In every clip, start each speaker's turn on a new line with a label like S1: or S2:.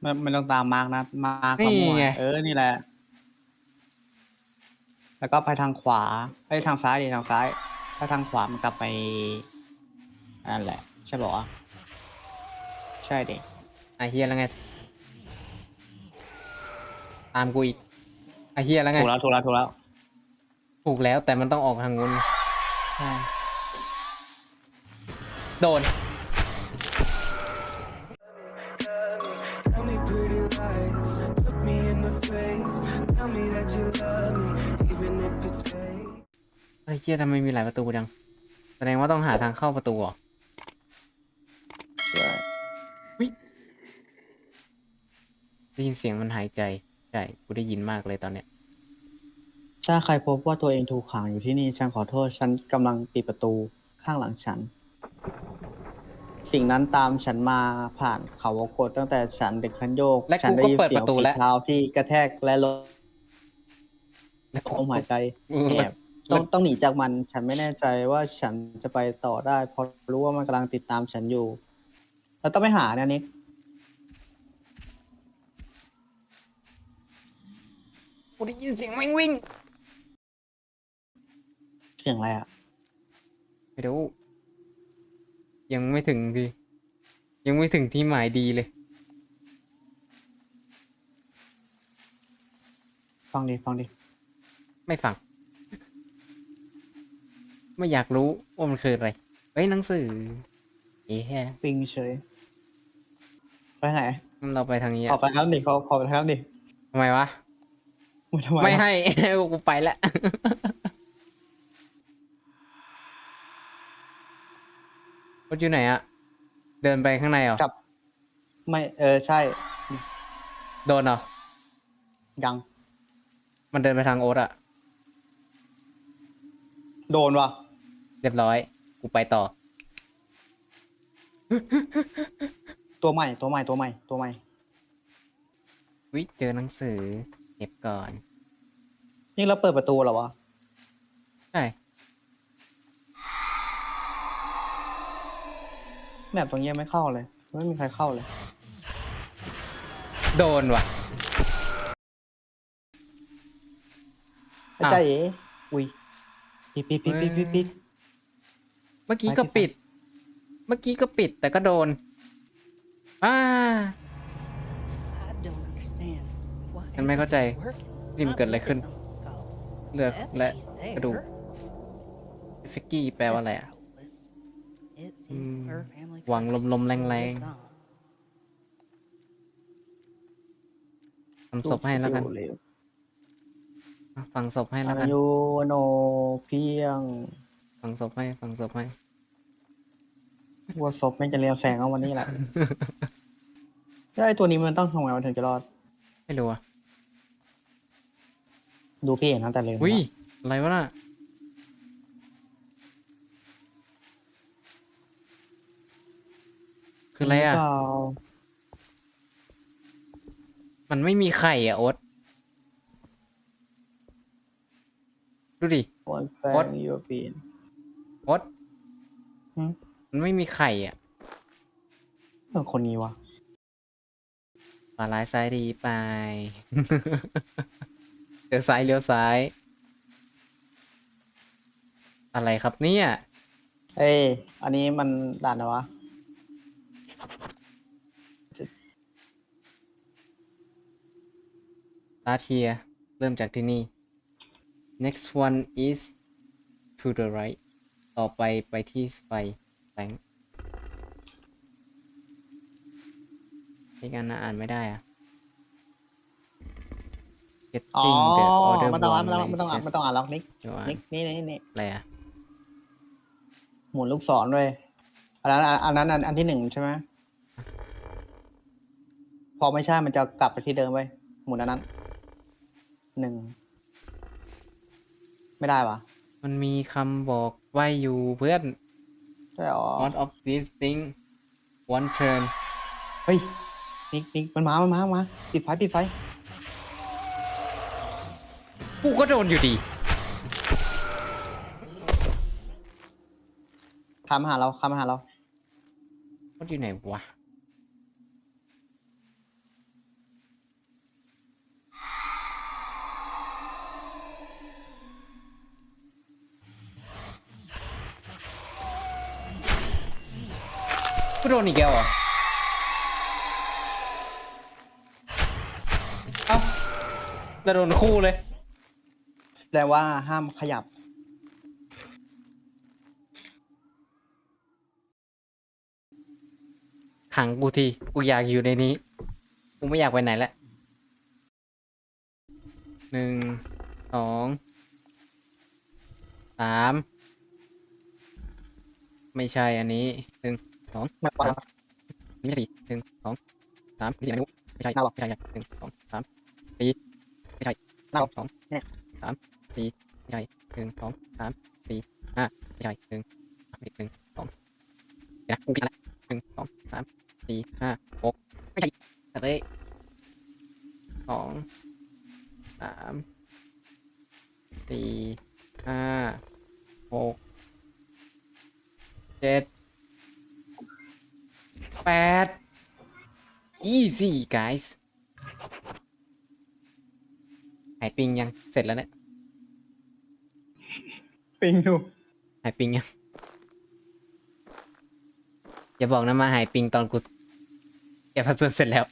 S1: ไม่ไม่ต้องตามมาร์กนะมาร์ก
S2: นี่
S1: ก็มั่ว
S2: ไง
S1: เออนี่แหละ แล้วก็ไปทางขวาไปทางซ้ายดิทางซ้าย ถ้าทางขวามันกลับไปนั่นแหละ ใช่ปะวะใช่ดิ
S2: ไอเฮียแล้วไง ตามกูอีกไอเฮียแล้วไง
S1: ถูกแล้วถูกแล้วถูกแล้ว
S2: ถูกแล้วแต่มันต้องออกทางนู้น
S1: ใช่
S2: โดน
S3: Tell me that you love me, even if it's fake.
S2: ไอเฮียทำไมมีหลายประตูจัง แสดงว่าต้องหาทางเข้าประตูเหรอ
S1: ใช่
S2: ได้ยินเสียงมันหายใจ ใช่ กูได้ยินมากเลยตอนเนี้ย
S1: ถ้าใครพบว่าตัวเองถูกขังอยู่ที่นี่ ฉันขอโทษ ฉันกำลังปิดประตูข้างหลังฉัน สิ่งนั้นตามฉันมาผ่านเขาวงกดตั้งแต่ฉันเด็กคันโยก
S2: และ
S1: ฉั
S2: กู
S1: ได้
S2: ก็
S1: ยิน
S2: เปิด
S1: เสีย
S2: ป
S1: ง
S2: ระตู
S1: ฝี
S2: แล้ว
S1: เท้าที่กระแทกและลม
S2: แล้ว
S1: ลมหายใจ
S2: แล้
S1: แอ
S2: ว
S1: บต้องต้องหนีจากมันฉันไม่แน่ใจว่าฉันจะไปต่อได้เพราะรู้ว่ามันกำลังติดตามฉันอยู่ แล้วต้องไปหาเนี่ยนิก
S2: กูได้ยินเสียงแม่งวิ่ง
S1: เสียงอะไรอะ
S2: ไม่รู้ยังไม่ถึงดียังไม่ถึงที่หมายดีเลย
S1: ฟังดิฟังดิ
S2: ไม่ฟัง ไม่อยากรู้ว่ามันคืออะไรเฮ้ยหนังสือ เอ๊ะ
S1: ปิงเฉย ไปไหน
S2: งั้นเราไปทางนี้
S1: ขอ
S2: อะ
S1: ไปครับดิขอขอไปครับดิ
S2: ทำไมวะ
S1: ไม่ทำไม
S2: ไม่
S1: วะ
S2: ให้ กูไปแล้วรถอยู่ไหนอะเดินไปข้างในเหรอ
S1: กลับ ไม่เออใช่
S2: โดนเหรอ
S1: ยัง
S2: มันเดินไปทางโอ๊ตอะ
S1: โดนว่ะ
S2: เรียบร้อย กูไปต่อ
S1: ตัวใหม่ตัวใหม่ตัวใหม่ตัวใหม่
S2: วิเจอหนังสือ เก็บก่อน
S1: นี่เราเปิดประตูเหรอวะ
S2: ใช่
S1: แมปตรงเนี้ยไม่เข้าเลย ไม่มีใครเข้าเลย
S2: โดนว่ะ
S1: อาจารย์เอ๋อุ้ย ปิดปิดปิดปิดปิดปิด
S2: เมื่อกี้
S1: ไป
S2: ก็
S1: ที่
S2: ปิด เมื่อกี้ก็ปิดแต่ก็โดน อ่า
S4: I don't understand. Why
S2: ฉันไม่เข้าใจ
S4: isn't this working?
S2: นี่มันเกิดอะไรขึ้น
S4: My focus on the skull.
S2: เลือก
S4: That
S2: และ
S4: she's there.
S2: กระดูกฟิกกี้แปลว่าอะไร
S4: That's
S2: อะ
S4: hopeless. It seems the
S2: Hmm.
S4: fur family
S2: หวัง
S4: curse
S2: ลมๆ
S4: still
S2: แรง
S4: lives on.
S2: ทำศพให้แล้วกัน
S1: เร็ว
S2: อะฝังศพให้แล้วกัน
S1: อายุโนเพียง
S2: ฝังศพให้ฝังศพให้
S1: วัวศพไม่งจะเรียงแสงเอาวันนี้แหละ แล้วไอ้ตัวนี้มันต้องทำไงมันถึงจะรอด
S2: ไม่รู้อะ
S1: ดูพี่เห็นตั้งแต่เลย
S2: อุ้ยอะไรวะน่ะคืออะไรอะ
S1: เปล่า
S2: มันไม่มีไข่อะโอ๊ต ดูดิ
S1: วันแฟ
S2: What?
S1: นยูปีน
S2: โอ๊ต
S1: หืม
S2: มันไม่มีไข่อะ
S1: เออคนนี้วะ
S2: ปลาร้ายซ้ายดีไปเลี้ยวซ้ายเลี้ยวซ้าย อะไรครับเนี่ย
S1: เอ้ยอันนี้มันด่านอะไรวะ
S2: ลาเทีย เริ่มจากที่นี่ next one is to the right ต่อไปไปที่ไฟแสงอีกอันนะอ่านไม่ได้อะ
S1: อ๋อ
S2: getting the order
S1: มันต้องอ่าน
S2: one
S1: มันต้องอ่าน
S2: license
S1: มันต้องอ่านล็อกนิก
S2: จะอ่าน
S1: นิกนี่นี่นี่
S2: อะไรอะ
S1: หมุนลูกศรด้วยอันนั้นอันนั้นอันอันที่หนึ่งใช่ไหมพอไม่ใช่มันจะกลับไปที่เดิมไปหมุนอันนั้นหนึ่ง ไม่ได้ปะ
S2: มันมีคำบอกไว้อยู่เพื่อน
S1: ใช่หรอ
S2: one of these things one turn
S1: เฮ้ยนิกนิกมันมา มันมามันมาปิดไฟปิดไฟ
S2: กูก็โดนอยู่ดี
S1: ข้ามมาหาเราข้ามมาหาเรา
S2: มันอยู่ไหนวะ โดนอีกแล้วเหรอเอ้าแล้วโดนคู่เลย
S1: แปลว่าห้ามขยับ
S2: ขังกูที กูอยากอยู่ในนี้ กูไม่อยากไปไหนแล้วหนึ่ง สอง สาม ไม่ใช่อันนี้หนึ่ง สอง
S1: ไม่ว่า
S2: นี่ไม่ใช่สี่หนึ่งสองสามไม่ใช่อันนี้ไม่ใช่
S1: หน้าหรอ
S2: ไม่ใช่หนึ่งสองสามสี่ไม่ใช่
S1: หน้าหรอ
S2: สอง
S1: เนี่ย
S2: สามสี่ไม่ใช่หนึ่งสองสามสี่ห้าไม่ใช่หนึ่งอีกหนึ่งสองเดี๋ยวนะกูผิดแล้วหนึ่งสองสามสี่ห้าหกไม่ใช่แต่เลยสองสามสี่ห้าหกเจ็ด แปด easy guys หายปิงยัง เสร็จแล้วเนี่ย
S1: ปิงดู
S2: หายปิงยัง อย่าบอกนะมาหายปิงตอนกูแกะพัซเซิลเสร็จแล้ว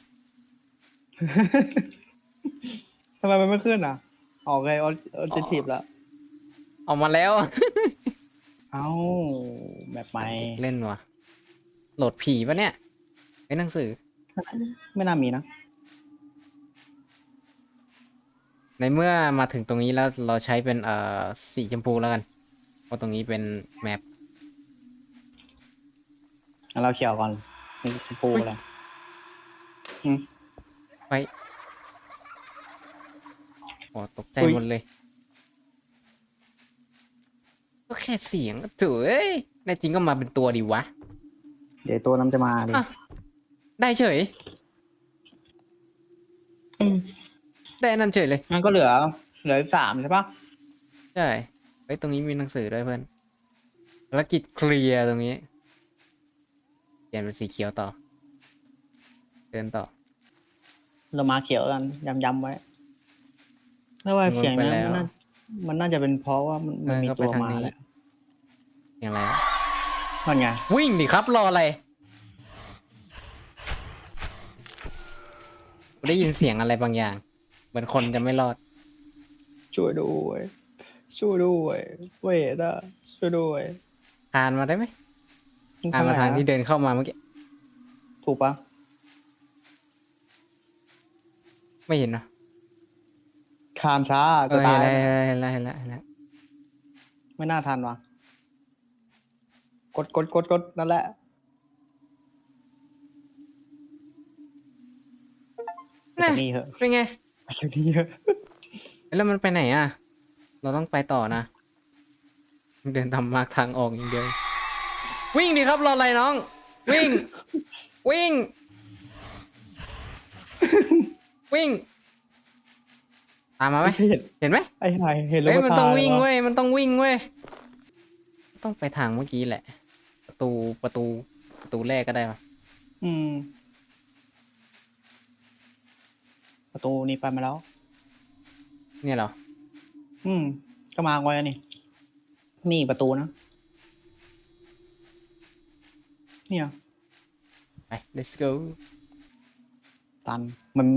S1: ทำไมมันไม่ขึ้นอะ ออกไงออเจทีฟแล้ว
S2: ออกมาแล้ว
S1: เอ้าแบบใหม่
S2: เล่นวะโหลดผีปะเนี่ย ไอ้หนังสือ
S1: ไม่น่ามีนะ
S2: ในเมื่อมาถึงตรงนี้แล้วเราใช้เป็นเอ่อสีชมพูแล้วกันเพราะตรงนี้เป็นแมป
S1: งั้นเราเขียวก่อนนี่ชมพูเลย
S2: ไปโอ้ตกใจ
S1: อุ๊ย
S2: หมดเลย ก็แค่เสียงถือเอ้ยในจริงก็มาเป็นตัวดีวะ
S1: เดี๋ยวตัวน้ำจะมาดิ
S2: อะ ได้เฉยได้อันนั่นเฉยเลย
S1: งั้นก็เหลือ เหลือสามใช่ปะ
S2: ใช่เฮ้ยตรงนี้มีหนังสือด้วยเพื่อนภารกิจเคลียร์ตรงนี้ เปลี่ยนเป็นสีเขียวต่อ เดินต่อ
S1: เรามาเขียวกันย้ำๆไว้แล้วว่าเสียง
S2: ไป
S1: นั้น
S2: แล้ว
S1: มันน่ามันน่าจะเป็นเพราะว่ามันมันมี
S2: เออก็ไป
S1: ตัว
S2: ทาง
S1: มา
S2: นี้
S1: แหละ
S2: อย่างไรวะ
S1: มันไง
S2: วิ่งดิครับรออะไร ได้ยินเสียงอะไรบางอย่าง เหมือนคนจะไม่รอด
S1: ช่วยด้วยช่วยด้วยเวทอะช่วยด้วย
S2: คานมาได้ไหมคานมาทางที่เดินเข้ามาเมื่อกี้
S1: ถูกปะ
S2: ไม่เห็นนะ
S1: คานช้า
S2: เอ
S1: จะ
S2: อ
S1: ตาย
S2: เห็นแล้วเห็นแล้วเห็นแล้วเห็นแล้ว
S1: ไม่น่าทันวะกดกดกดกดนั่นแหละ ไป
S2: น่ะ
S1: จากนี่เหอะ
S2: เป็นไง
S1: ไปจากนี่เหอะ
S2: แล้วมันไปไหนอะ เราต้องไปต่อนะ เดินตามมาร์กทางออกอย่างเดียว วิ่งดิครับรออะไรน้อง วิ่ง วิ่ง วิ่ง ตามมาไหม
S1: ไม่เห็น
S2: เห็นไหม
S1: ไอ้ไห่เห็นแล้ว
S2: เฮ้ย
S1: ก็
S2: มันต้อง
S1: ตาย
S2: วิ่ง
S1: วะ
S2: เว้ยมันต้องวิ่งเว้ยต้องไปทางเมื่อกี้แหละ ประตูประตูประตูแรกก็ได้ปะ
S1: อืม ประตูนี้ไปมาแล้ว
S2: เนี่ยเหรอ
S1: อืม ก็มาไว้อันนี่นี่ประตูนะ เนี่ย
S2: ไป let's go
S1: ตัน มัน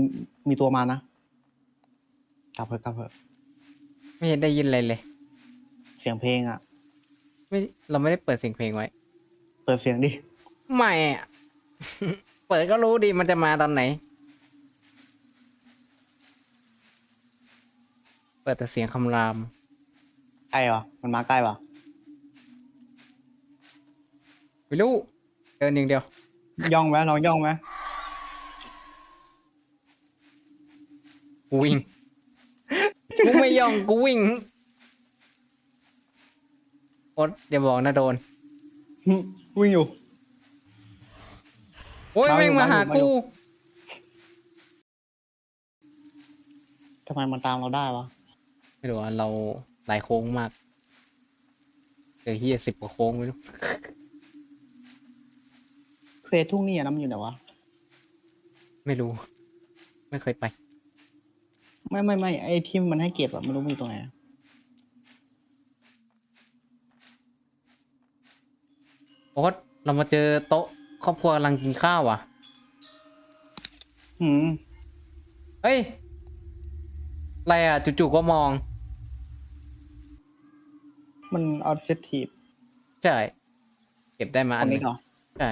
S1: มีตัวมานะ กลับเถอะกลับเถอะ
S2: ไม่เห็นได้ยินอะไรเลย
S1: เสียงเพลงอะ
S2: ไม่ เราไม่ได้เปิดเสียงเพลงไว้
S1: เปิดเสียงดิ
S2: ไม่อะ เปิดก็รู้ดีมันจะมาตอนไหน เปิดแต่เสียงคำราม
S1: ใกล้ปะมันมาใกล้ปะ
S2: ไม่รู้เดินอย่างเดียว
S1: ย่องไหมลองย่องไหม
S2: กูวิ่ง กูไม่ยอมกูวิ่งโอ๊ตอย่าบอกนะโดน
S1: วิ่งอยู่
S2: โอ้ย
S1: มาอยู่
S2: แม่งมาหา
S1: มาอยู่
S2: กู
S1: ทำไมมันตามเราได้วะ
S2: ไม่รู้ว่าเราหลายโค้งมากเจอเฮียสิบกว่าโค้งไม่รู้
S1: เฟซทุ่งนี่อะน้ำมันอยู่ไหนวะ
S2: ไม่รู้ ไม่เคยไป
S1: ไม่ไม่ไม่ไอ้ที่มันให้เก็บอะไม่รู้มันอยู่ตรงไหนอะ
S2: โอ๊ตเรามาเจอโต๊ะครอบครัวกำลังกินข้าวอะ
S1: อืม
S2: เฮ้ย อะไรอะจู่ๆก็มอง
S1: มันออบเจกตีฟ
S2: ใช่ เก็บได้มา
S1: อั
S2: อั
S1: น
S2: นห
S1: นี้
S2: นึง
S1: เหรอ
S2: ใช่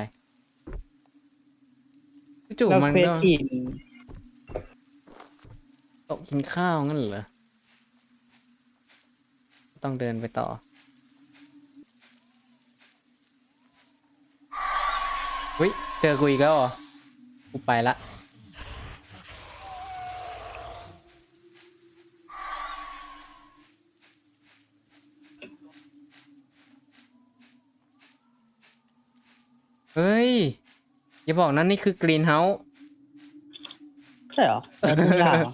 S2: จู่
S1: แล้ว
S2: ๆมัน
S1: เควส
S2: ก็
S1: กิน
S2: โต๊ะกินข้าวงั้นเหรอต้องเดินไปต่อ เฮ้ย เจอกูอีกแล้วเหรอกูไปละ ฮ้ย อย่าบอกนะนี่คือกรีนเฮาส์
S1: ใช่เหรอแล้วทุกอย่างเหรอ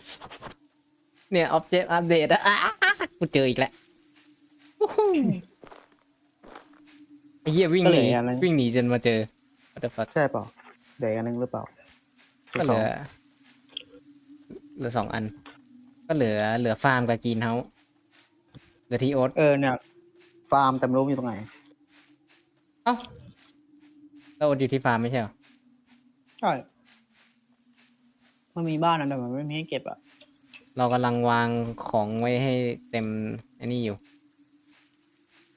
S2: เนี่ยออบเจกต์อัปเดตอะอะกูเจออีกแล้ววู้ฮู้ไอ้เหี้ยวิ่งหนีวิ่งหนีจนมาเจอ What the fuck
S1: ใช่เปล่าเดี๋ยวอีกอันนึงหรือเปล่า
S2: ก็เหลือเหลือสองอัน ก็เหลือเหลือฟาร์มกับกรีนเฮาส์เหลือทีโอ๊ต
S1: เออเนี่ย ฟาร์มแต่ไม่รู้อยู่ตรงไหน
S2: เอ้า แล้วโอ๊ตอยู่ที่ฟาร์มไม่ใช่เหรอ
S1: ใช่ มันมีบ้านนะแต่มันไม่มีให้เก็บอะ
S2: เรากำลังวางของไว้ให้เต็มไอ้นี่อยู่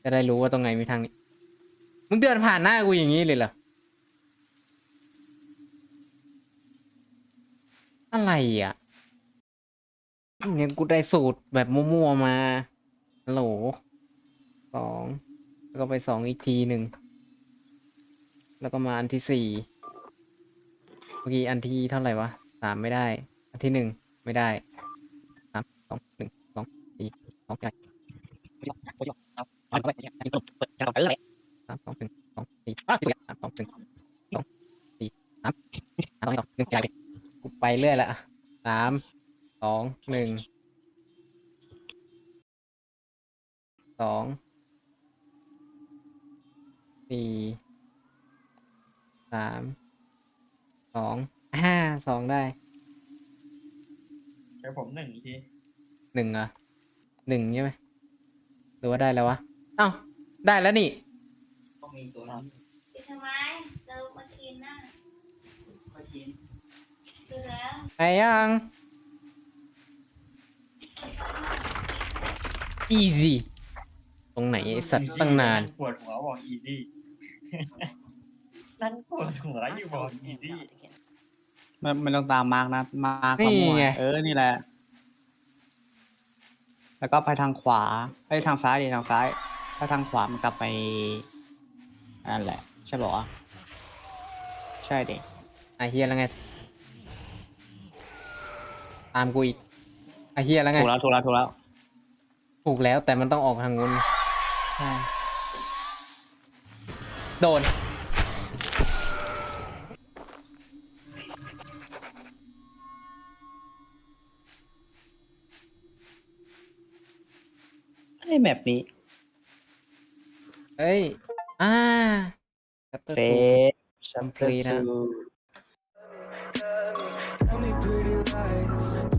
S2: จะได้รู้ว่าตรงไหนมีทางนี้ มึงเดินผ่านหน้ากูอย่างนี้เลยเหรอ อะไรอะเนี่ยกูได้สูตรแบบมั่วๆมาฮัลโหลสอง แล้วก็ไปสองอีกทีหนึ่ง แล้วก็มาอันที่สี่เมื่อกี้อันที่เท่าไหร่วะสามไม่ได้ อันที่หนึ่งไม่ได้สามสองหนึ่งสองสี่สองใหญ่สามสองหนึ่งสองสี่สามสองหนึ่งสองสี่สามสามสองหนึ่งใหญ่ไปเรื่อยละสามสองหนึ่ง ห
S5: นึ่ง
S2: เหรอะหนึ่งใช่ไหมหรือว่าได้แล้ววะเอ้าได้แล้วนี่
S5: ต้องมีตัวนี้
S6: กินทำไมเรามากินนะดูแล้ว
S2: ไปยัง easy ตรงไหนไอ้สัตว์ตั้งนาน
S5: ปวดหัวบอก easy นั่งปวดหัวอยู่บอก easy
S1: มันมันต้องตามมาร์กนะ มาร์ก
S2: นี่
S1: ขโมย
S2: ไง
S1: เออ นี่แหละ แล้วก็ไปทางขวาไปทางซ้ายดิทางซ้ายถ้าทางขวามันกลับไปนั่นแหละ ใช่ป่าวะใช่ดิ
S2: ไอเฮียแล้วไงตามกูอีกไอเฮียแล้วไง
S1: ถูกแล้วถูกแล้วถูกแล้ว
S2: ถูกแล้วแต่มันต้องออกทางนู้น
S1: ใช่
S2: โดน
S1: แมปนี้
S2: เอ้ย อ่า chapter
S1: เฟ
S2: two
S1: สชัมเปอ
S2: Complete
S1: ร์
S2: นะ
S1: ทู
S3: Tell me pretty lies,